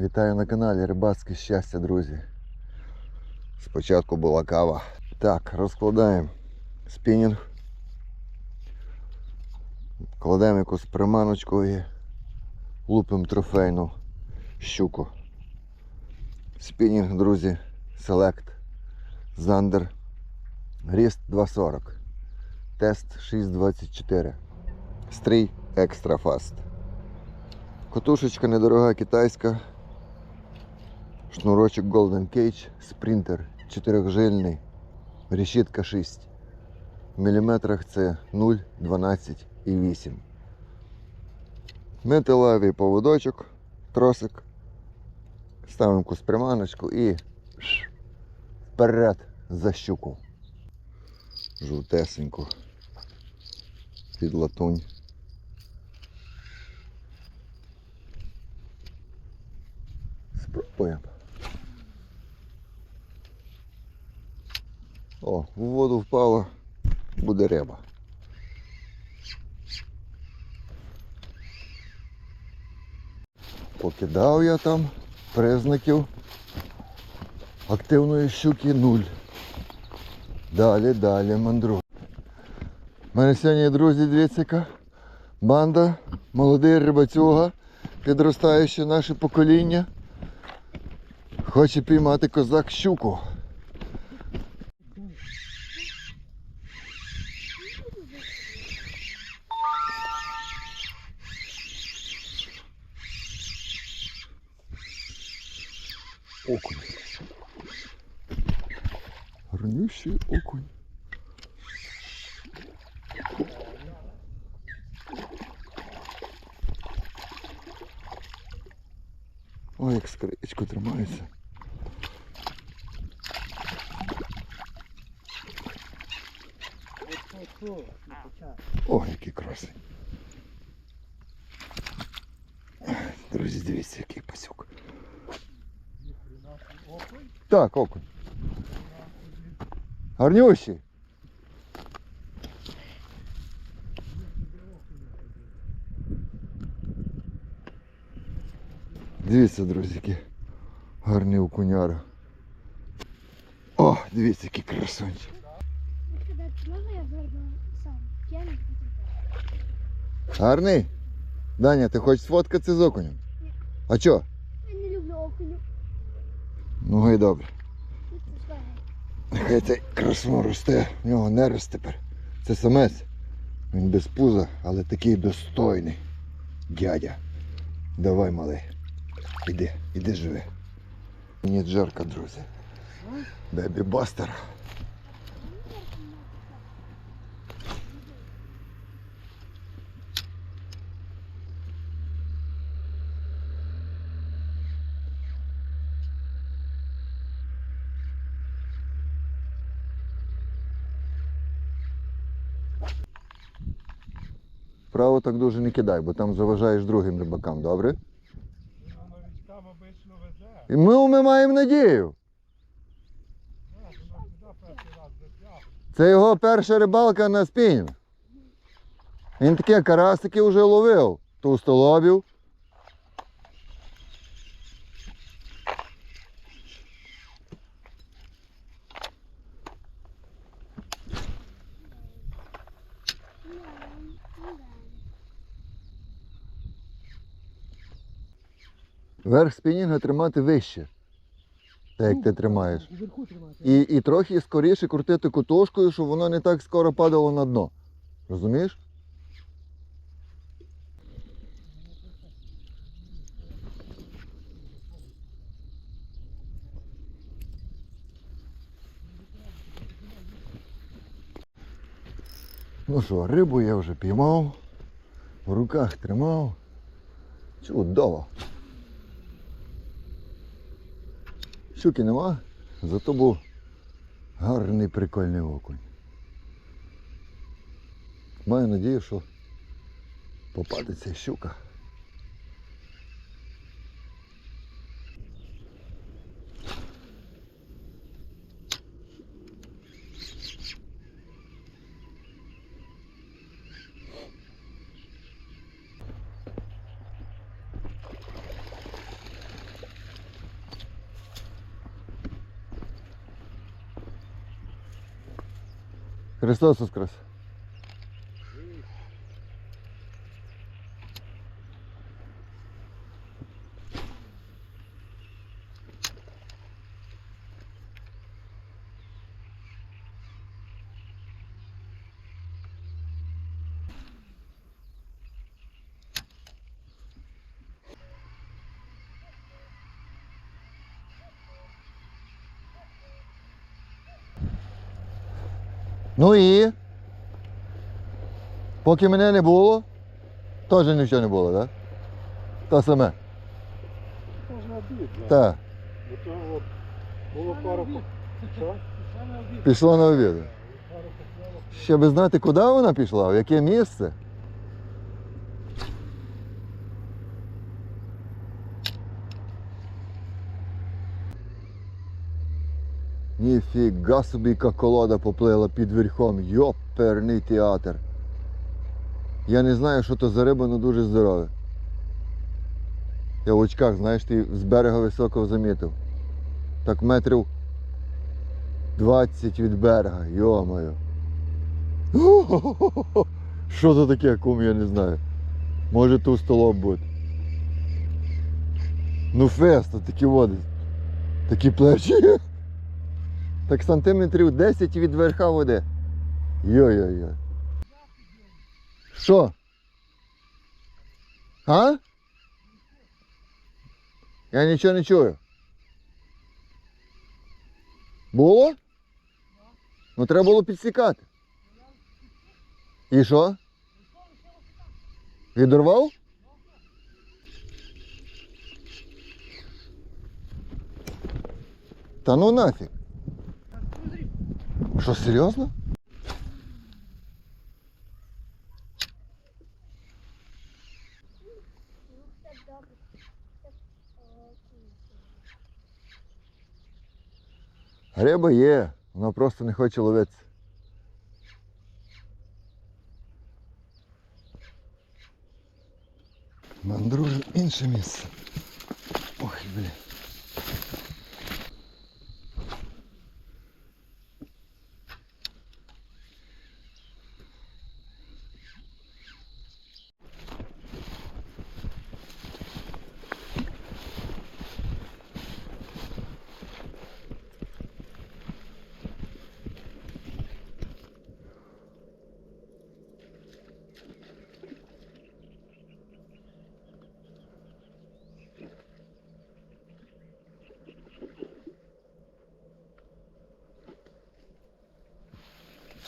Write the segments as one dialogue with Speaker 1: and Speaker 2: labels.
Speaker 1: Вітаю на каналі Рибацьке щастя, друзі. Спочатку була кава. Так, розкладаємо спінінг. Кладемо якусь приманочку і лупимо трофейну щуку. Спінінг, друзі, Select Zander. Ріст 2.40. Тест 6.24. Стрій Extra Fast. Котушечка недорога китайська. Шнурочок Golden Cage, спринтер 4жильний, решітка 6. В міліметрах це 0, 12 і 8. Металевий поводочок, тросик. Ставимо якусь приманочку і вперед за щуку. Жовтесеньку. Під латунь. Спробуємо. О, в воду впало, буде риба. Покидав я там признаків активної щуки нуль. Далі, далі мандрую. У мене сьогодні, друзі, дивіться, яка банда, молодий рибацюга, підростаюче наше покоління. Хоче піймати козак щуку. Окунь. Гарнющий окунь. Ой, як скричку тримається. О, який красень. Друзі, дивіться, який пасюк. Так, окунь. Гарнющий. Дивіться, друзі, які гарні окуняри. О, дивіться, який красунчик.
Speaker 2: Сказати, можна я зверну сам? Я не хочу.
Speaker 1: Гарний? Даня, ти хочеш сфоткатися з окунем?
Speaker 2: Ні.
Speaker 1: А чо? Ну і добре. Нехай цей красун росте, в нього нерест тепер. Це самець. Він без пуза, але такий достойний. Дядя. Давай, малий. Іди, іди живи. Мені жарко, друзі. Бебі бастер. Право так дуже не кидай, бо там заважаєш другим рибакам, добре? І ми, ми маємо надію. Це його перша рибалка на спінінг. Він таке карасики вже ловив. Товстолобів. Верх спінінга тримати вище. Так як ти тримаєш.
Speaker 3: Вверху тримати.
Speaker 1: І, і трохи скоріше крутити кутушкою, щоб воно не так скоро падало на дно. Розумієш? Ну що, рибу я вже піймав, в руках тримав. Чудово. Щуки нема, зато був гарний прикольний окунь. Маю надію, що попадеться щука. Христос Воскрес. Ну і. Поки мене не було, теж нічого не було, так? Те саме. Так,
Speaker 3: було пару
Speaker 1: пішла на обід. Ще би знати, куди вона пішла, в яке місце. Ніфіга собі, яка колода поплила під верхом. Йоперний театр. Я не знаю, що то за риба, але дуже здорове. Я в очках, знаєш, ти з берега високо замітив. Так метрів 20 від берега, йо-моє. Що це таке, кум, я не знаю. Може тут столоб бути. Ну фест, такі води. Такі плечі. Так сантиметрів 10 від верха води. Йой-йой-йой. Що? А? Я нічого не чую. Було? Ну треба було підсікати. І що? Відорвав? Та ну нафіг. Що,
Speaker 2: окей.
Speaker 1: Риба є, вона просто не хоче ловитися. Мандруємо інше місце. Ой, блін.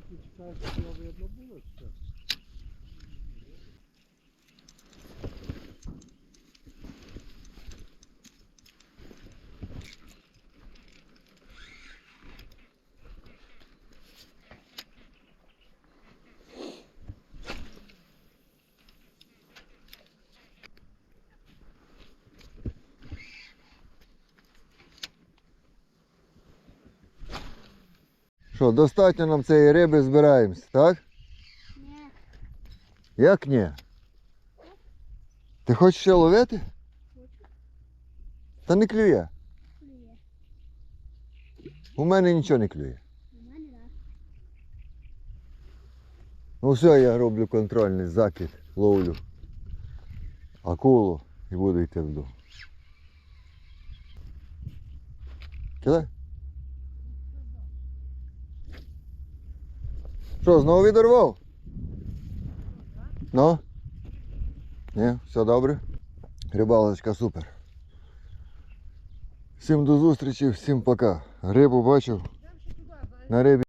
Speaker 3: чекаєш, що його видно було? чи що?
Speaker 1: Що, достатньо нам цієї риби збираємося, так?
Speaker 2: Ні,
Speaker 1: Як ні? Ти хочеш ще ловити?
Speaker 2: хочу.
Speaker 1: Та не клює.
Speaker 2: Клює.
Speaker 1: У мене нічого не клює.
Speaker 2: У мене так.
Speaker 1: Ну все, я роблю контрольний закид, ловлю. акулу і буду йти додому. Кидай. Що, знову відорвав? Ну? Ні, все добре. Рибалочка супер. Всім до зустрічі, всім пока. Рибу бачив. На рибі.